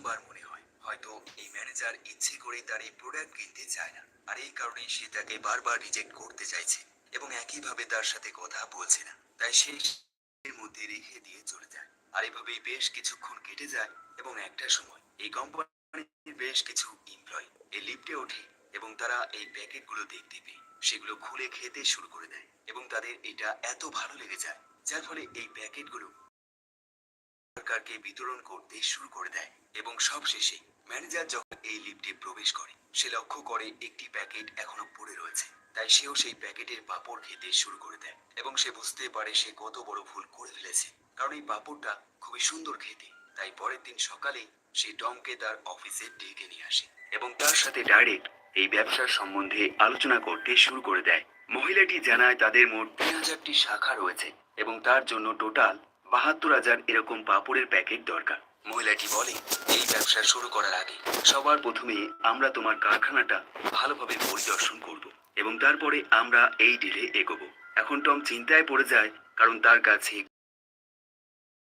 প্রথমবার মনে হয়। হয়তো এই ম্যানেজার ইচ্ছে করেই তার এই প্রোডাক্ট কিনতে চায় না। আর এই কারণেই সে তাকে বারবার রিজেক্ট করতে চাইছে এবং একইভাবে তার সাথে কথা বলছে না। তাই সে মধ্যে রেখে দিয়ে চলে যায়। আর এভাবেই বেশ কিছুক্ষণ কেটে যায় এবং একটা সময় এই কোম্পানির বেশ কিছু এমপ্লয়ি এই লিফটে ওঠে এবং তারা এই প্যাকেটগুলো দেখতে পেয়ে সেগুলো খুলে খেতে শুরু করে দেয় এবং তাদের এটা এত ভালো লেগে যায়। যার ফলে এই প্যাকেটগুলো সরকারকে বিতরণ করতে শুরু করে দেয়। এবং সবশেষে ম্যানেজার যখন এই লিফটে প্রবেশ করে, সে লক্ষ্য করে একটি প্যাকেট এখনও পড়ে রয়েছে। তাই সেও সেই প্যাকেটের পাপড় খেতে শুরু করে দেয় এবং সে বুঝতে পারে সে কত বড় ভুল করে ফেলেছে। কারণ এই পাপড়টা খুবই সুন্দর খেতে। তাই পরের দিন সকালে সে টমকে তার অফিসে ডেকে নিয়ে আসে এবং তার সাথে ডাইরেক্ট এই ব্যবসার সম্বন্ধে আলোচনা করতে শুরু করে দেয়। মহিলাটি জানায় তাদের মোট তিন হাজারটি শাখা রয়েছে এবং তার জন্য টোটাল বাহাত্তর হাজার এরকম পাপড়ের প্যাকেট দরকার। মহিলাটি বলে, এই ব্যবসা শুরু করার আগে সবার প্রথমে আমরা তোমার কারখানাটা ভালোভাবে পরিদর্শন করব এবং তারপরে আমরা এই ডিলে এগোবো। এখন টম চিন্তায় পড়ে যায়, কারণ তার কাছে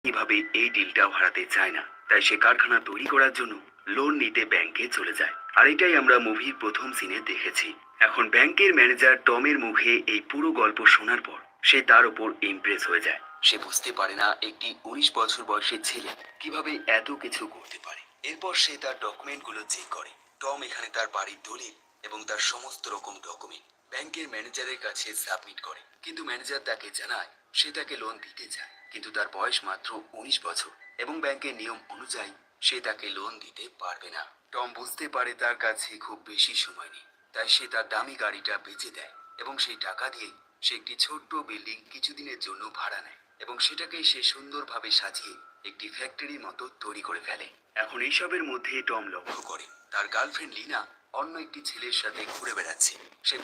কীভাবে এই ডিলটাও হারাতে চায় না। তাই সে কারখানা তৈরি করার জন্য লোন নিতে ব্যাংকে চলে যায়। আর এটাই আমরা মুভির প্রথম সিনে দেখেছি। এখন ব্যাংকের ম্যানেজার টমের মুখে এই পুরো গল্প শোনার পর সে তার উপর ইমপ্রেস হয়ে যায়। সে বুঝতে পারে না একটি উনিশ বছর বয়সের ছেলে কীভাবে এত কিছু করতে পারে। এরপর সে তার ডকুমেন্টগুলো চেক করে। টম এখানে তার বাড়ির দলিল এবং তার সমস্ত রকম ডকুমেন্ট ব্যাংকের ম্যানেজারের কাছে সাবমিট করে। কিন্তু ম্যানেজার তাকে জানায়, সে তাকে লোন দিতে চায়। কিন্তু তার বয়স মাত্র উনিশ বছর এবং ব্যাংকের নিয়ম অনুযায়ী সে তাকে লোন দিতে পারবে না। টম বুঝতে পারে তার কাছে খুব বেশি সময় নেই, তাই সে তার দামি গাড়িটা বেচে দেয় এবং সেই টাকা দিয়ে সে একটি ছোট্ট বিল্ডিং কিছুদিনের জন্য ভাড়া নেয়। এবং সেটাকে সে সুন্দরভাবে সাজিয়ে একটি ফ্যাক্টরির মতো তৈরি করে ফেলে। এখন এইসবের মধ্যে টম লক্ষ্য করে। তার গার্লফ্রেন্ড লিনা অন্য একটি ছেলের সাথে ঘুরে বেড়াচ্ছে। সে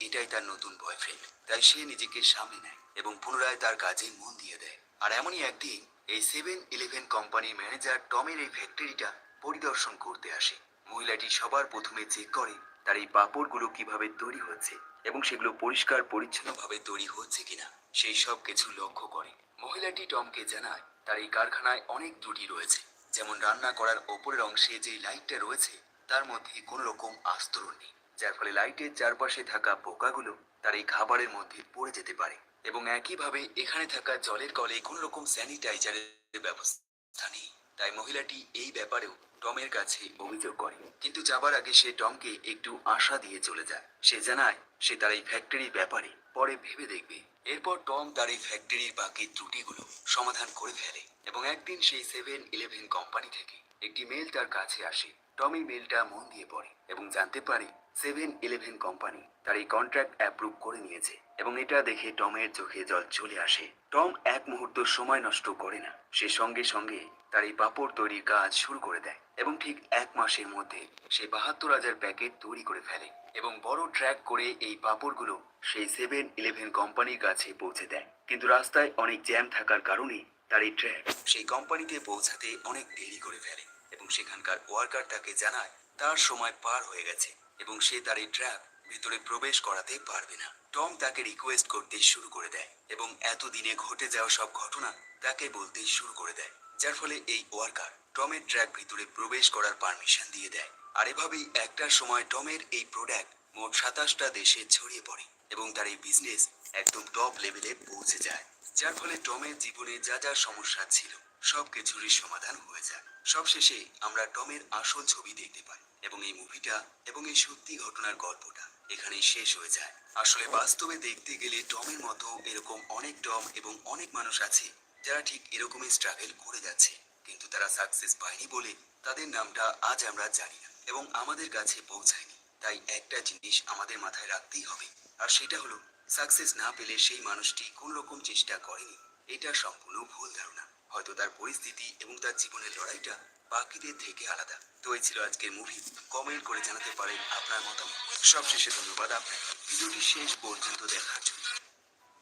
এটাই তার নতুন বয়ফ্রেন্ড তাই সে নিজেকে সামলে নেয় এবং পুনরায় তার কাজে মন দিয়ে দেয়। আর এমনই একদিন এই সেভেন ইলেভেন কোম্পানির ম্যানেজার টমের এই ফ্যাক্টরিটা পরিদর্শন করতে আসে। মহিলাটি সবার প্রথমে চেক করে তার এই পাপড়গুলো কীভাবে তৈরি হচ্ছে এবং সেগুলো পরিষ্কার পরিচ্ছন্নভাবে তৈরি হচ্ছে কিনা। সেই সব কিছু লক্ষ্য করে। মহিলাটি টমকে জানায়, তার এই কারখানায় অনেক ত্রুটি রয়েছে। যেমন রান্না করার ওপরের অংশে যে লাইটটা রয়েছে, তার মধ্যে কোনো রকম আস্তরণ নেই। যার ফলে লাইটের চারপাশে থাকা পোকাগুলো তার এই খাবারের মধ্যে পড়ে যেতে পারে এবং একইভাবে এখানে থাকা জলের কলে কোনো রকম স্যানিটাইজারের ব্যবস্থা নেই। তাই মহিলাটি এই ব্যাপারেও টমের কাছে অভিযোগ করে। কিন্তু যাবার আগে সে টমকে একটু আশা দিয়ে চলে যায়। সে জানায় সে তার এই ফ্যাক্টরির ব্যাপারে পরে ভেবে দেখবে। এরপর টম তার এই ফ্যাক্টরির বাকি ত্রুটিগুলো সমাধান করে ফেলে এবং একদিন সেই সেভেন ইলেভেন কোম্পানি থেকে একটি মেল তার কাছে আসে। টম মেলটা মন দিয়ে পড়ে এবং জানতে পারে সেভেন ইলেভেন কোম্পানি তার এই কন্ট্রাক্ট অ্যাপ্রুভ করে নিয়েছে এবং এটা দেখে টমের চোখে জল চলে আসে। টম এক মুহূর্ত সময় নষ্ট করে না, সে সঙ্গে সঙ্গে তার এই পাপড় তৈরির কাজ শুরু করে দেয়। এবং ঠিক এক মাসের মধ্যে সে বাহাত্তর হাজার প্যাকেট তৈরি করে ফেলে এবং বড় ট্র্যাক করে এই পাপড়গুলো সেই সেভেন ইলেভেন কোম্পানির কাছে পৌঁছে দেয়। কিন্তু রাস্তায় অনেক জ্যাম থাকার কারণে তার এই ট্র্যাক সেই কোম্পানিতে পৌঁছাতে অনেক দেরি করে ফেলে এবং সেখানকার ওয়ার্কার তাকে জানায় তার সময় পার হয়ে গেছে এবং সে তার এই ট্র্যাক ভিতরে প্রবেশ করাতে পারবে না। টম তাকে রিকোয়েস্ট করতে শুরু করে দেয় এবং এতদিনে ঘটে যাওয়া সব ঘটনা তাকে বলতে শুরু করে দেয়, যার ফলে এই ওয়ার্কার টমের ট্র্যাক ভিতরে প্রবেশ করার পারমিশন দিয়ে দেয়। আর এভাবেই একটার সময় টমের এই প্রোডাক্ট মোট সাতাশটা দেশে ছড়িয়ে পড়ে এবং তার এই বিজনেস একদম টপ লেভেলে পৌঁছে যায়। যার ফলে টমের জীবনে যা যা সমস্যা ছিল সব কিছুরই সমাধান হয়ে যায়। সবশেষে আমরা টমের আসল ছবি দেখতে পাই এবং এই মুভিটা এবং এই সত্যি ঘটনার গল্পটা এখানেই শেষ হয়ে যায়। আসলে বাস্তবে দেখতে গেলে টমের মতো এরকম অনেক টম এবং অনেক মানুষ আছে যারা ঠিক এরকমই স্ট্রাগল করে যাচ্ছে। কিন্তু তারা সাকসেস পায়নি বলে তাদের নামটা আজ আমরা জানি না এবং আমাদের কাছে পৌঁছায়নি। তাই একটা জিনিস আমাদের মাথায় রাখতেই হবে, আর সেটা হলো সাকসেস না পেলে সেই মানুষটি কোন রকম চেষ্টা করেনি। এটা সম্পূর্ণ ভুল ধারণা। হয়তো তার পরিস্থিতি এবং তার জীবনের লড়াইটা বাকিদের থেকে আলাদা। তো এই ছিল আজকের মুভি কমেন্ট করে জানাতে পারেন আপনার মতামত। সবশেষে ধন্যবাদ আপনাকে। ভিডিওটি শেষ পর্যন্ত দেখার জন্য।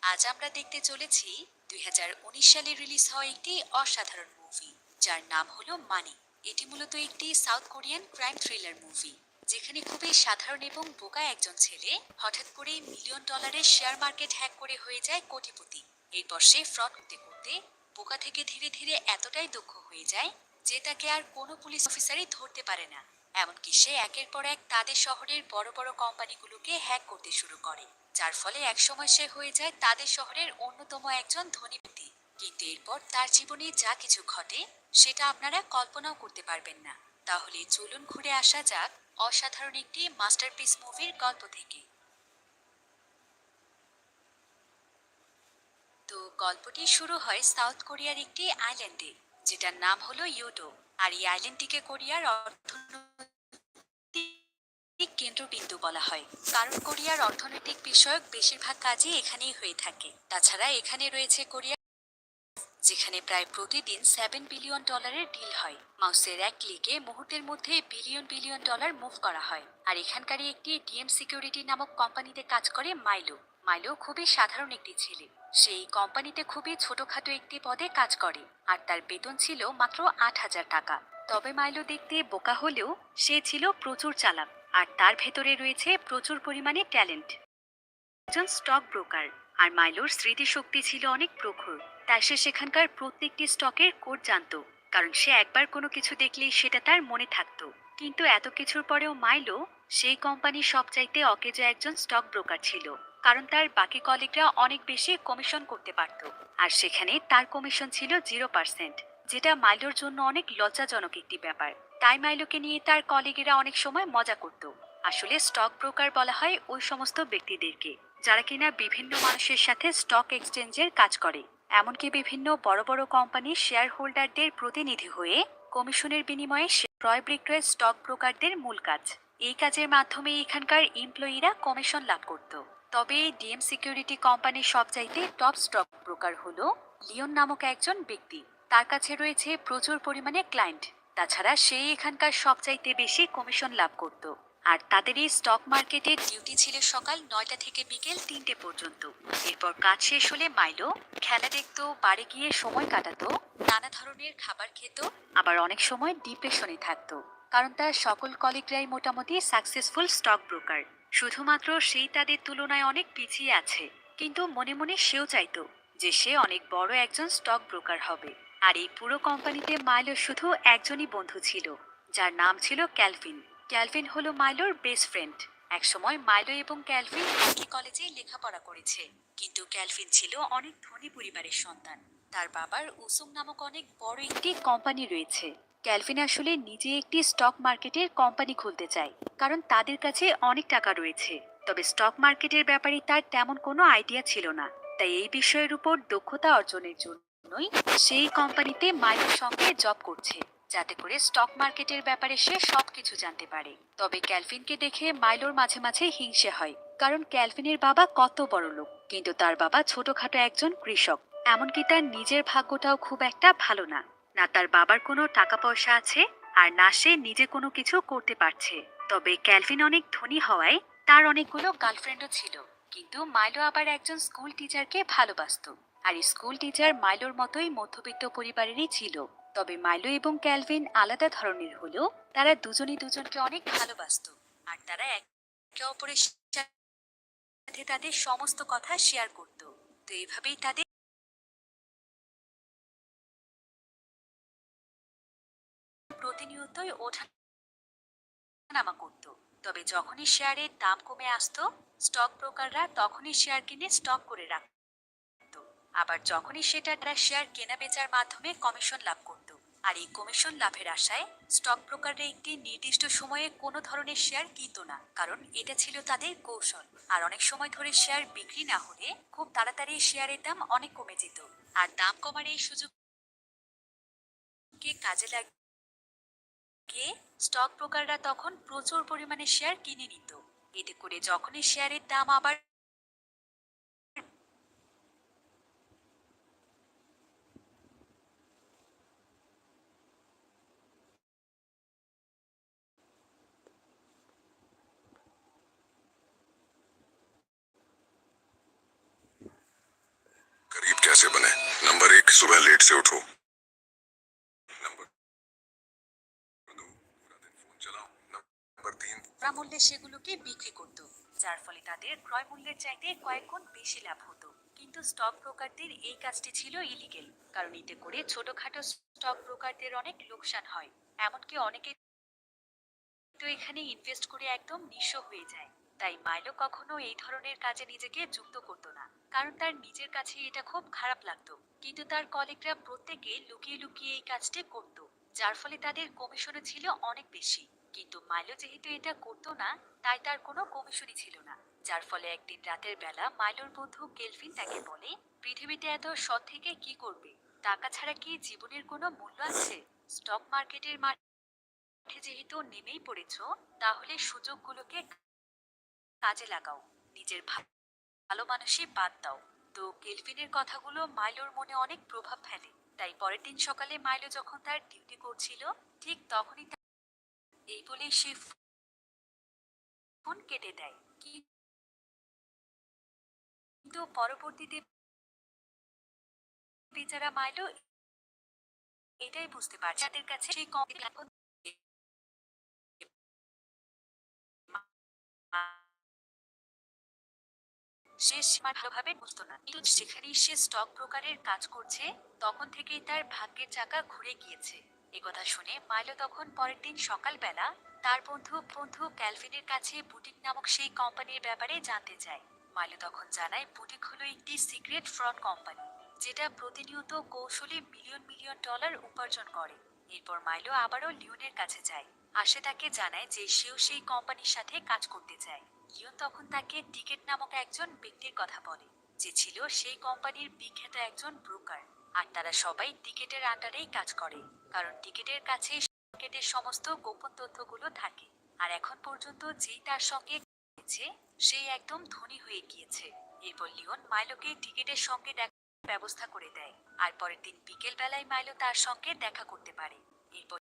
আজ আমরা দেখতে চলেছি দুই হাজার উনিশ সালে রিলিজ হওয়া একটি অসাধারণ মুভি যার নাম হলো মানি। এটি মূলত একটি South Korean crime thriller movie, যেখানে খুবই সাধারণ এবং বোকা একজন ছেলে হঠাৎ করে মিলিয়ন ডলারের শেয়ার মার্কেট হ্যাক করে হয়ে যায় কোটিপতি। এরপর সে ফ্রড করতে করতে বোকা থেকে ধীরে ধীরে এতটাই দক্ষ হয়ে যায় যে তাকে আর কোনো পুলিশ অফিসারই ধরতে পারে না। এমনকি সে একের পর এক তাদের শহরের বড় বড় কোম্পানিগুলোকে হ্যাক করতে শুরু করে, যার ফলে একসময় সে হয়ে যায় তাদের শহরের অন্যতম একজন ধনী ব্যক্তি। কিন্তু এরপর তার জীবনে যা কিছু ঘটে, সেটা আপনারা কল্পনাও করতে পারবেন না। তাহলে চলুন ঘুরে আসা যাক অসাধারণ একটি মাস্টারপিস মুভির গল্প থেকে। তো গল্পটি শুরু হয় সাউথ কোরিয়ার একটি আইল্যান্ডে, যেটার নাম হলো ইউডো। আর এই আইল্যান্ডটিকে কোরিয়ার অর্থনৈতিক কেন্দ্রবিন্দু বলা হয়। কারণ কোরিয়ার অর্থনৈতিক বিষয়ক বেশিরভাগ কাজই এখানেই হয়ে থাকে। তাছাড়া এখানে রয়েছে কোরিয়া যেখানে প্রায় প্রতিদিন সেভেন বিলিয়ন ডলারের ডিল হয়। মাউসের এক ক্লিকে মুহূর্তের মধ্যে বিলিয়ন বিলিয়ন ডলার মুভ করা হয়। আর এখানকারই একটি ডিএম সিকিউরিটি নামক কোম্পানিতে কাজ করে মাইলো। মাইলো খুবই সাধারণ একটি ছেলে। সেই কোম্পানিতে খুবই ছোটখাটো একটি পদে কাজ করে। আর তার বেতন ছিল মাত্র আট হাজার টাকা। তবে মাইলো দেখতে বোকা হলেও সে ছিল প্রচুর চালাক। আর তার ভেতরে রয়েছে প্রচুর পরিমাণে ট্যালেন্ট একজন স্টক ব্রোকার আর মাইলোর স্মৃতিশক্তি ছিল অনেক প্রখর। তাই সে সেখানকার প্রত্যেকটি স্টকের কোড জানতো, কারণ সে একবার কোনো কিছু দেখলেই সেটা তার মনে থাকতো। কিন্তু এত কিছুর পরেও মাইলো সেই কোম্পানির সবচাইতে অকেজো একজন স্টক ব্রোকার ছিল, কারণ তার বাকি কলিগরা অনেক বেশি কমিশন করতে পারত। আর সেখানে তার কমিশন ছিল জিরো পার্সেন্ট, যেটা মাইলোর জন্য অনেক লজ্জাজনক একটি ব্যাপার। তাই মাইলোকে নিয়ে তার কলিগেরা অনেক সময় মজা করত। আসলে স্টক ব্রোকার বলা হয় ওই সমস্ত ব্যক্তিদেরকে, যারা কিনা বিভিন্ন মানুষের সাথে স্টক এক্সচেঞ্জের কাজ করে। এমনকি বিভিন্ন বড় বড় কোম্পানির শেয়ার হোল্ডারদের প্রতিনিধি হয়ে কমিশনের বিনিময়ে সে- ক্রয় বিক্রয় স্টক ব্রোকারদের মূল কাজ। এই কাজের মাধ্যমে এখানকার এমপ্লয়িরা কমিশন লাভ করত। তবে ডিএম সিকিউরিটি কোম্পানির সবচাইতে টপ স্টক ব্রোকার হল লিওন নামক একজন ব্যক্তি। তার কাছে রয়েছে প্রচুর পরিমাণে ক্লায়েন্ট তাছাড়া সেই এখানকার সবচাইতে বেশি কমিশন লাভ করত। আর তাদের এই স্টক মার্কেটের ডিউটি ছিল সকাল নয়টা থেকে বিকেল তিনটে পর্যন্ত। এরপর কাজ শেষ হলে মাইলো খেলা দেখতো, বাড়ি গিয়ে সময় কাটাতো, নানা ধরনের খাবার খেত, আবার অনেক সময় ডিপ্রেশনে থাকতো। কারণ তার সকল কলিগরাই মোটামুটি সাকসেসফুল স্টক ব্রোকার শুধুমাত্র সেই তাদের তুলনায় অনেক পিছিয়ে আছে। কিন্তু মনে মনে সেও চাইতো যে সে অনেক বড় একজন স্টক ব্রোকার হবে। আর এই পুরো কোম্পানিতে মাইলো শুধু একজনই বন্ধু ছিল, যার নাম ছিল ক্যালভিন। ক্যালভিন হলো মাইলোর বেস্ট ফ্রেন্ড। একসময় মাইলো এবং ক্যালভিন একই কলেজে লেখাপড়া করেছে। কিন্তু ক্যালভিন ছিল অনেক ধনী পরিবারের সন্তান। তার বাবার উসুম নামক অনেক বড় একটি কোম্পানি রয়েছে। ক্যালভিন আসলে নিজে একটি স্টক মার্কেটের কোম্পানি খুলতে চায়, কারণ তাদের কাছে অনেক টাকা রয়েছে। তবে স্টক মার্কেটের ব্যাপারে তার তেমন কোনো আইডিয়া ছিল না। তাই এই বিষয়ের উপর দক্ষতা অর্জনের জন্যই সেই কোম্পানিতে মাইলোর সঙ্গে জব করছে। যাতে করে স্টক মার্কেটের ব্যাপারে সে সবকিছু জানতে পারে। তবে ক্যালভিনকে দেখে মাইলোর মাঝে মাঝে হিংসে হয়, কারণ ক্যালভিনের বাবা কত বড় লোক, কিন্তু তার বাবা ছোটখাটো একজন কৃষক। এমনকি তার নিজের ভাগ্যটাও খুব একটা ভালো না। না তার বাবার কোনো টাকা পয়সা আছে, আর না সে নিজে কোনো কিছু করতে পারছে। তবে ক্যালভিন অনেক ধনী হওয়ায় তার অনেকগুলো গার্লফ্রেন্ডও ছিল, কিন্তু মাইলো আবার একজন স্কুল টিচারকে ভালোবাসতো। আর স্কুল টিচার মাইলোর মতোই মধ্যবিত্ত পরিবারেরই ছিল। তবে মাইলো এবং ক্যালভিন আলাদা ধরনের হলেও তারা দুজনই দুজনকে অনেক ভালোবাসতো। আর তারা একে অপরের সাথে তাদের সমস্ত কথা শেয়ার করত। তো এইভাবেই তাদের প্রতিনিয়তই ওঠা নামা করত। তবে যখনই শেয়ারের দাম কমে আসতো স্টক ব্রোকাররা তখনই শেয়ার কিনে স্টক করে রাখত। আবার যখনই সেটা তারা শেয়ার কেনা বেচার মাধ্যমে কমিশন লাভ করত। আর এই কমিশন লাভের আশায় স্টক ব্রোকাররা একটি নির্দিষ্ট সময়ে কোনো ধরনের শেয়ার কিনত না, কারণ এটা ছিল তাদের কৌশল। আর অনেক সময় ধরে শেয়ার বিক্রি না হলে খুব তাড়াতাড়ি শেয়ারের দাম অনেক কমে যেত। আর দাম কমার এই সুযোগকে কাজে লাগিয়ে স্টক ব্রোকাররা তখন প্রচুর পরিমাণে শেয়ার কিনে নিত। এতে করে যখনই শেয়ারের দাম আবার नंबर एक सुबह लेट से उठो नंबर दो पूरा दिन फोन चलाओ नंबर तीन খুচরা মূল্যে সেগুলোকে বিক্রি করত যার ফলে তাদের ক্রয় মূল্যের চাইতে কয়েক গুণ বেশি লাভ হতো কিন্তু কিন্তু স্টক ব্রোকারদের এই কাজটি ছিল ইলিগেল কারণ এতে করে ছোটখাটো স্টক ব্রোকারদের অনেক লোকসান হয় এমনকি অনেকে তো এখানে ইনভেস্ট করে একদম নিঃস্ব হয়ে যায় তাই মাইলো কখনো এই ধরনের কাজে নিজেকে যুক্ত করতো না কারণ তার নিজের কাছে এটা খুব খারাপ লাগতো। কিন্তু তার কলিগরা প্রত্যেকে লুকিয়ে লুকিয়ে এই কাজটি করত, যার ফলে তাদের কমিশনও ছিল অনেক বেশি। কিন্তু মাইলো যেহেতু এটা করতো না, তাই তার কোনো কমিশনই ছিল না। যার ফলে একদিন রাতের বেলা মাইলোর বন্ধু কেলভিন তাকে বলে, পৃথিবীতে এত সৎ থেকে কি করবে? টাকা ছাড়া কি জীবনের কোনো মূল্য আছে? স্টক মার্কেটের মাঠে যেহেতু নেমেই পড়েছ, তাহলে সুযোগগুলোকে কাজে লাগাও। নিজের ভা- ভালো মানুষই বাদ দাও। তো কেলভিনের কথাগুলো মাইলোর মনে অনেক প্রভাব ফেলে। তাই পরের দিন সকালে মাইলো যখন তার ডিউটি করছিল, ঠিক তখনই এই বলে সে ফোন কেটে দেয়। কিন্তু পরবর্তীতে বেচারা মাইলো এটাই বুঝতে পারছে তাদের কাছে সেই কম সে ভালোভাবে বুঝতো না। কিন্তু যেখানেই সে স্টক ব্রোকারের কাজ করছে, তখন থেকেই তার ভাগ্যের চাকা ঘুরে গিয়েছে। একথা শুনে মাইলো তখন পরের দিন সকালবেলা তার বন্ধু বন্ধু ক্যালভিনের কাছে বুটিক নামক সেই কোম্পানির ব্যাপারে জানতে চায় মাইলো তখন জানায় বুটিক হলো একটি সিক্রেট ফ্রড কোম্পানি, যেটা প্রতিনিয়ত কৌশলে মিলিয়ন মিলিয়ন ডলার উপার্জন করে। এরপর মাইলো আবারও লিওনের কাছে যায়। আর সে তাকে জানায় যে সেও সেই কোম্পানির সাথে কাজ করতে চায়। লিওন তখন তাকে টিকেট নামক একজন ব্যক্তির কথা বলে, যে ছিল সেই কোম্পানির বিখ্যাত একজন ব্রোকার। আর তারা সবাই টিকেটের আন্ডারেই কাজ করে, কারণ টিকেটের কাছে টিকেটের সমস্ত গোপন তথ্যগুলো থাকে। আর এখন পর্যন্ত যেই তার সঙ্গে হয়েছে সেই একদম ধনী হয়ে গিয়েছে। এরপর লিওন মাইলোকে টিকেটের সঙ্গে দেখার ব্যবস্থা করে দেয়, আর পরের দিন বিকেল বেলায় মাইলো তার সঙ্গে দেখা করতে পারে। এরপর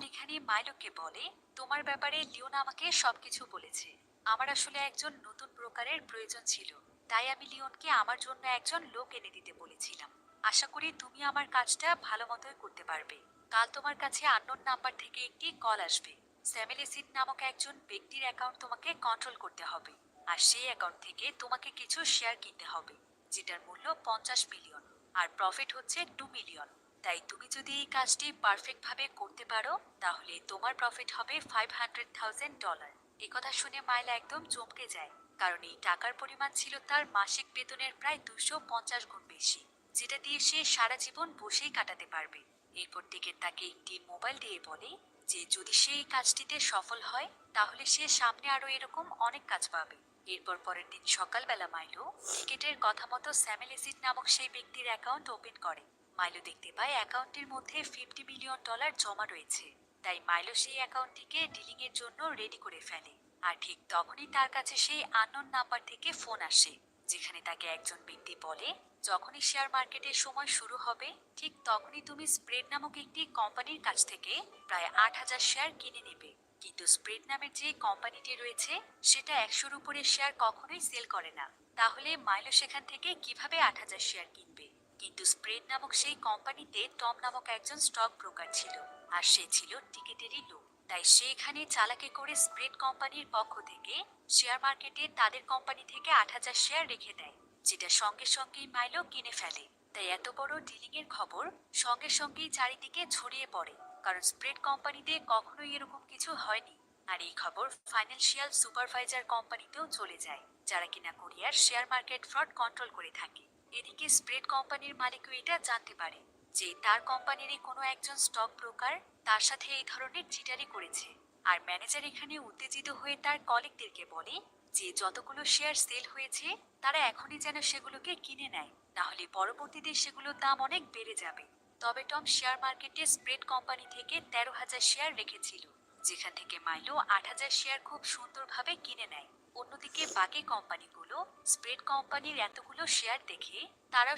এখানে মাইলোকে বলে, তোমার ব্যাপারে লিওন আমাকে সবকিছু বলেছে। আমার আসলে একজন নতুন ব্রোকারের প্রয়োজন ছিল। তাই আমি লিওনকে আমার জন্য একজন লোক এনে দিতে বলেছিলাম। আশা করি তুমি আমার কাজটা ভালো মতোই করতে পারবে। কাল তোমার কাছে আন্নোন নাম্বার থেকে একটি কল আসবে। স্যামিলিসিড নামক একজন ব্যক্তির অ্যাকাউন্ট তোমাকে কন্ট্রোল করতে হবে। আর সেই অ্যাকাউন্ট থেকে তোমাকে কিছু শেয়ার কিনতে হবে, যেটার মূল্য পঞ্চাশ মিলিয়ন আর প্রফিট হচ্ছে টু মিলিয়ন তাই তুমি যদি এই কাজটি পারফেক্টভাবে করতে পারো, তাহলে তোমার প্রফিট হবে ফাইভ হান্ড্রেড থাউজেন্ড ডলার কথা শুনে মাইলা একদম চমকে যায়, কারণ এই টাকার পরিমাণ ছিল তার মাসিক বেতনের প্রায় দুশো পঞ্চাশ গুণ বেশি, যেটা দিয়ে সে সারা জীবন বসেই কাটাতে পারবে। এরপর থেকে তাকে একটি মোবাইল দিয়ে বলে যে, যদি সে এই কাজটিতে সফল হয়, তাহলে সে সামনে আরও এরকম অনেক কাজ পাবে। এরপর পরের দিন সকালবেলা মাইলো টিকেটের কথা মতো স্যামেলিসিড নামক সেই ব্যক্তির অ্যাকাউন্ট ওপেন করে। মাইলো দেখতে পায় অ্যাকাউন্টের মধ্যে ফিফটি মিলিয়ন ডলার জমা রয়েছে। তাই মাইলো সেই অ্যাকাউন্টটিকে ডিলিং এর জন্য রেডি করে ফেলে। আর ঠিক তখনই তার কাছে সেই আননোন নাম্বার থেকে ফোন আসে, যেখানে তাকে একজন ব্যক্তি বলে, যখনই শেয়ার মার্কেটের সময় শুরু হবে, ঠিক তখনই তুমি স্প্রেড নামক একটি কোম্পানির কাছ থেকে প্রায় আট হাজার শেয়ার কিনে নেবে। কিন্তু স্প্রেড নামের যে কোম্পানিটি রয়েছে, সেটা একশোর উপরে শেয়ার কখনোই সেল করে না। তাহলে মাইলো সেখান থেকে কীভাবে আট হাজার শেয়ার কিনবে? কিন্তু স্প্রেড নামক সেই কোম্পানিতে টম নামক একজন স্টক ব্রোকার ছিল। আর সে ছিল টিকিটেরই লোক। তাই সে এখানে চালাকি করে স্প্রেড কোম্পানির পক্ষ থেকে শেয়ার মার্কেটে তাদের কোম্পানি থেকে আট হাজার শেয়ার রেখে দেয়, যেটা সঙ্গে সঙ্গেই মাইলো কিনে ফেলে। তাই এত বড় ডিলিং এর খবর সঙ্গে সঙ্গেই চারিদিকে ছড়িয়ে পড়ে, কারণ স্প্রেড কোম্পানিতে কখনোই এরকম কিছু হয়নি। আর এই খবর ফাইন্যান্সিয়াল সুপারভাইজার কোম্পানিতেও চলে যায়, যারা কিনা কোরিয়ার শেয়ার মার্কেট ফ্রড কন্ট্রোল করে থাকে। এদিকে স্প্রেড কোম্পানির মালিকও এটা জানতে পারে। যে তার কোম্পানিরই কোনো একজন স্টক ব্রোকার তার সাথে এই ধরনের চিটারি করেছে। আর ম্যানেজার এখানে উত্তেজিত হয়ে তার কলিগদেরকে বলে যে যতগুলো শেয়ার সেল হয়েছে, তারা এখনই যেন সেগুলোকে কিনে নেয় নাহলে পরবর্তীতে সেগুলোর দাম অনেক বেড়ে যাবে। তবে টম শেয়ার মার্কেটে স্প্রেড কোম্পানি থেকে তেরো হাজার শেয়ার রেখেছিল, যেখান থেকে মাইলো আট হাজার শেয়ার খুব সুন্দরভাবে কিনে নেয়। অন্যদিকে বাকি কোম্পানিগুলো স্প্রেড কোম্পানির এতগুলো শেয়ার দেখে তারাও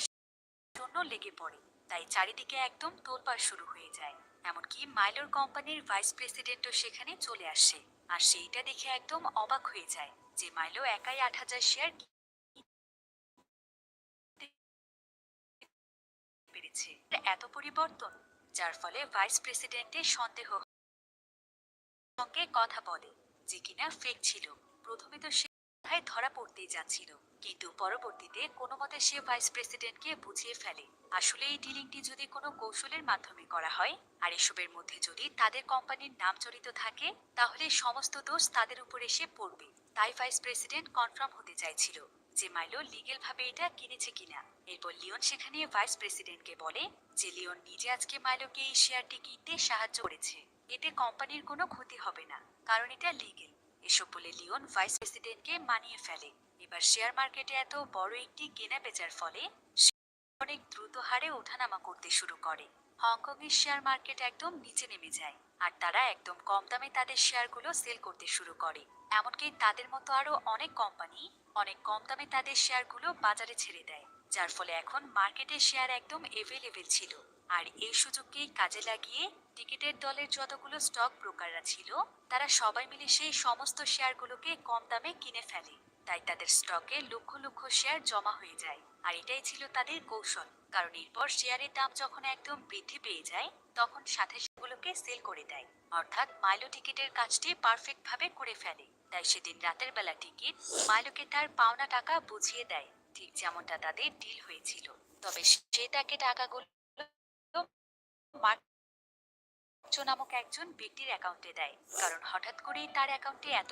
জন্য লেগে পড়ে। তাই চারিদিকে একদম তোলপাড় শুরু হয়ে যায়। এমনকি মাইলোর কোম্পানির ভাইস প্রেসিডেন্টও সেখানে চলে আসে। আর সেইটা দেখে একদম অবাক হয়ে যায় যে মাইলো একাই আট হাজার শেয়ার পেরেছে। এত পরিবর্তন, যার ফলে ভাইস প্রেসিডেন্টের সন্দেহ সঙ্গে কথা বলে যে কিনা ফেক ছিল। প্রথমে তো সে কথায় ধরা পড়তেই যাচ্ছিল। কিন্তু পরবর্তীতে কোনো মতে সে ভাইস প্রেসিডেন্টকে বুঝিয়ে ফেলে। আসলে এই ডিলিংটি যদি কোনো কৌশলের মাধ্যমে করা হয়, আর এসবের মধ্যে যদি তাদের কোম্পানির নাম জড়িত থাকে, তাহলে সমস্ত দোষ তাদের উপর এসে পড়বে। তাই ভাইস প্রেসিডেন্ট কনফার্ম হতে চাইছিল যে মাইলো লিগেল ভাবে এটা কিনেছে কিনা। এরপর লিওন সেখানে ভাইস প্রেসিডেন্টকে বলে যে লিওন নিজে আজকে মাইলোকে এই শেয়ারটি কিনতে সাহায্য করেছে। এতে কোম্পানির কোনো ক্ষতি হবে না, কারণ এটা লিগেল। এসব বলে লিওন ভাইস প্রেসিডেন্টকে মানিয়ে ফেলে। এবার শেয়ার মার্কেটে এত বড় একটি কেনা বেচার ফলে অনেক দ্রুত হারে ওঠানামা করতে শুরু করে। হংকং এর শেয়ার মার্কেট একদম নিচে নেমে যায় আর তারা একদম কম দামে তাদের শেয়ারগুলো সেল করতে শুরু করে। এমনকি তাদের মতো আরও অনেক কোম্পানি অনেক কম দামে তাদের শেয়ারগুলো বাজারে ছেড়ে দেয়, যার ফলে এখন মার্কেটে শেয়ার একদম এভেলেবেল ছিল। আর এই সুযোগকেই কাজে লাগিয়ে টিকিটের দলের যতগুলো স্টক ব্রোকাররা ছিল, তারা সবাই মিলে সেই সমস্ত শেয়ারগুলোকে কম দামে কিনে ফেলে। তাই তাদের স্টকে লক্ষ লক্ষ শেয়ার জমা হয়ে যায়। আর এটাই ছিল তাদের কৌশল। কারণ এরপর শেয়ারের দাম যখন একদম বৃদ্ধি পেয়ে যায়, তখন সাথে সেগুলোকে সেল করে দেয়। অর্থাৎ মাইলো টিকিটের কাজটি পারফেক্ট ভাবে করে ফেলে। তাই সেদিন রাতের বেলা টিকিট মাইলোকে তার পাওনা টাকা বুঝিয়ে দেয়। ঠিক যেমনটা তাদের ডিল হয়েছিল। তবে সে তাকে টাকাগুলো মার্কচো নামক একজন ব্যক্তির অ্যাকাউন্টে দেয়। কারণ হঠাৎ করেই তার অ্যাকাউন্টে এত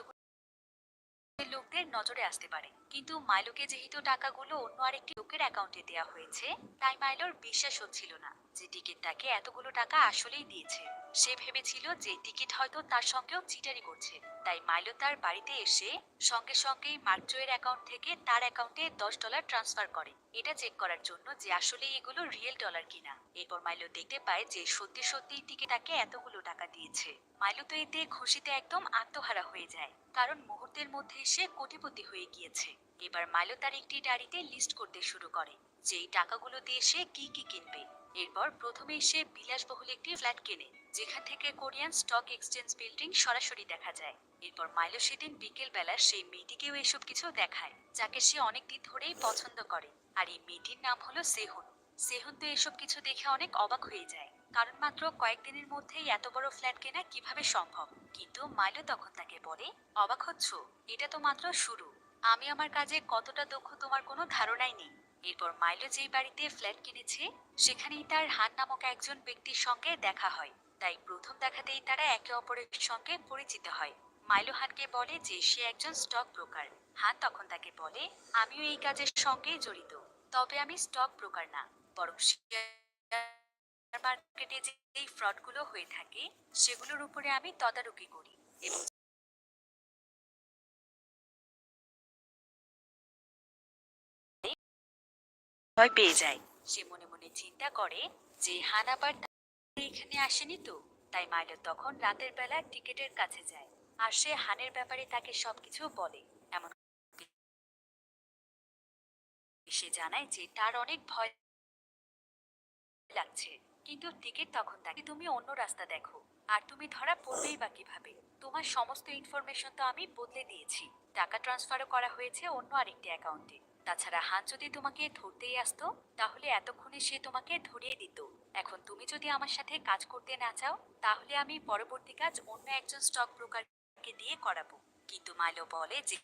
লোকদের নজরে আসতে পারে। কিন্তু মাইলোকে যেহেতু টাকাগুলো অন্য আরেকটি লোকের অ্যাকাউন্টে দেওয়া হয়েছে, তাই মাইলোর বিশ্বাস হচ্ছিল না যে টিকিট তাকে এতগুলো টাকা আসলেই দিয়েছে। সে ভেবেছিল যে টিকিট হয়তো তার সঙ্গেও চিটারি করছে। তাই মাইলো তার বাড়িতে এসে সঙ্গে সঙ্গেই মার্কজয়ের অ্যাকাউন্ট থেকে তার অ্যাকাউন্টে দশ ডলার ট্রান্সফার করে। এটা চেক করার জন্য যে আসলে এগুলো রিয়েল ডলার কিনা। এরপর মাইলো দেখতে পায় যে সত্যি সত্যি টিকিট তাকে এতগুলো টাকা দিয়েছে। মাইলো তো এতে খুশিতে একদম আত্মহারা হয়ে যায়, কারণ মুহূর্তের মধ্যে সে কোটিপতি হয়ে গিয়েছে। এবার মাইলো তার একটি ডায়েরিতে লিস্ট করতে শুরু করে, যে টাকাগুলো দিয়ে সে কি কি কিনবে। এরপর প্রথমে সে বিলাসবহুল একটি ফ্ল্যাট কেনে, যেখান থেকে কোরিয়ান স্টক এক্সচেঞ্জ বিল্ডিং সরাসরি দেখা যায়। এরপর মাইলো সেদিন বিকেল বেলা সেই মেয়েটিকেও এসব কিছু দেখায়, যাকে সে অনেকদিন ধরেই পছন্দ করে। আর এই মেয়েটির নাম হলো সেহুন। সেহুন তো এসব কিছু দেখে অনেক অবাক হয়ে যায়। কারণ মাত্র কয়েকদিনের মধ্যেই এত বড় ফ্ল্যাট কেনা কীভাবে সম্ভব? কিন্তু মাইলো তখন তাকে বলে, অবাক হচ্ছ? এটা তো মাত্র শুরু। আমি আমার কাজে কতটা দক্ষ তোমার কোনো ধারণাই নেই। এরপর মাইলো যেই বাড়িতে ফ্ল্যাট কিনেছে, সেখানেই তার হান নামক একজন ব্যক্তির সঙ্গে দেখা হয়। তাই প্রথম দেখাতেই তারা একে অপরের সঙ্গে পরিচিত হয়। মাইলো হানকে বলে যে সে একজন স্টক ব্রোকার। হান তখন তাকে বলে, আমিও এই কাজের সঙ্গে জড়িত। তবে আমি স্টক ব্রোকার না। বরং মার্কেটে যে ফ্রডগুলো হয়ে থাকে, সেগুলোর উপরে আমি তদারকি করি এবং ভয় পেয়ে যায়। সে মনে মনে চিন্তা করে যে হান আবার তার এখানে আসেনি তো, তাই মাইলো তখন রাতের বেলা টিকেটের কাছে যায়। আর সে হানের ব্যাপারে তাকে সবকিছু বলে। এমন সে জানায় যে তার অনেক ভয় লাগছে। কিন্তু টিকিট তখন তাকে, তুমি অন্য রাস্তা দেখো। আর তুমি ধরা পড়বেই বা কীভাবে? তোমার সমস্ত ইনফরমেশন তো আমি বদলে দিয়েছি। টাকা ট্রান্সফারও করা হয়েছে অন্য আরেকটি অ্যাকাউন্টে। তাছাড়া হান যদি তোমাকে ধরতেই আসতো, তাহলে এতক্ষণে সে তোমাকে ধরিয়ে দিত। এখন তুমি যদি আমার সাথে কাজ করতে না চাও, তাহলে আমি পরবর্তী কাজ অন্য একজন স্টক ব্রোকারকে দিয়ে করাবো। কিন্তু মাইলো বলে যে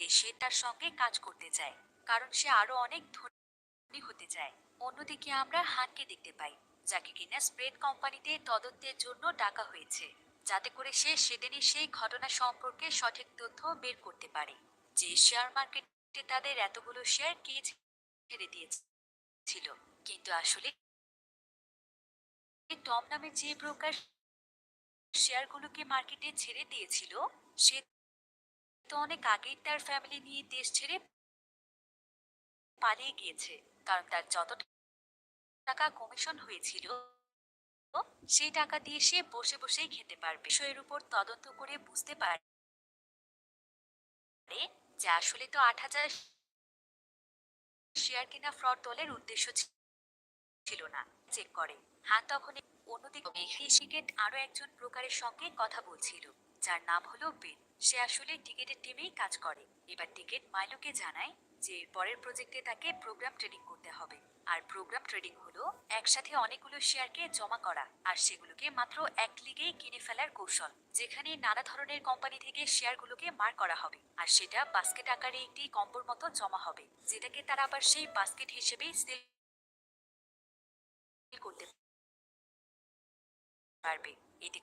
সে তার সঙ্গে কাজ করতে চায়, কারণ সে আরও অনেক ধনী হতে চায়। অন্যদিকে আমরা হানকে দেখতে পাই, যাকে কিনা স্প্রেড কোম্পানিতে তদন্তের জন্য ডাকা হয়েছে, যাতে করে সে সেদিনই সেই ঘটনা সম্পর্কে সঠিক তথ্য বের করতে পারে। যে শেয়ার মার্কেটে তাদের এতগুলো শেয়ার কে ছেড়ে দিয়েছিল। কিন্তু আসলে টম নামে যে ব্রোকার শেয়ারগুলোকে মার্কেটে ছেড়ে দিয়েছিল, সে তো অনেক আগেই তার ফ্যামিলি নিয়ে দেশ ছেড়ে পালিয়ে গিয়েছে। কারণ তার যত টাকা কমিশন হয়েছিল, সেই টাকা দিয়ে সে বসে বসেই খেতে পারবে। বিষয়ের উপর তদন্ত করে বুঝতে পারে যে আসলে তো আট হাজার শেয়ার কিনা ফ্রড দলের উদ্দেশ্য ছিল না। চেক করে। হ্যাঁ তখন অন্যদিকে টিকেট আরও একজন ব্রোকারের সঙ্গে কথা বলছিল, যার নাম হলো বেন। সে আসলে টিকেটের টিমেই কাজ করে। এবার টিকেট মাইলোকে জানায় যে পরের প্রজেক্টে তাকে প্রোগ্রাম ট্রেনিং করতে হবে। আর প্রোগ্রাম ট্রেডিং হলো একসাথে অনেকগুলো শেয়ারকে জমা করা, আর সেগুলোকে মাত্র এক ক্লিকেই কিনে ফেলার কৌশল, যেখানে নানা ধরনের কোম্পানি থেকে শেয়ারগুলোকে মার করা হবে, আর সেটা বাস্কেট আকারে একটি কম্বোর মতো জমা হবে, যেটাকে তারা আবার সেই বাস্কেট হিসেবে সেল করতে পারবে। এতে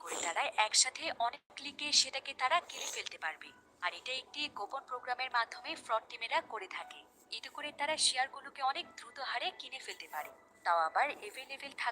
করে তারা একসাথে অনেক ক্লিকে সেটাকে তারা কিনে ফেলতে পারবে, আর এটা একটি গোপন প্রোগ্রামের মাধ্যমে ফ্রড টিমেরা করে থাকে। এতে করে তারা শেয়ারগুলোকে অনেক দ্রুত হারে কিনে ফেলতে পারে। তাও আবার এভেলেবেল থাকা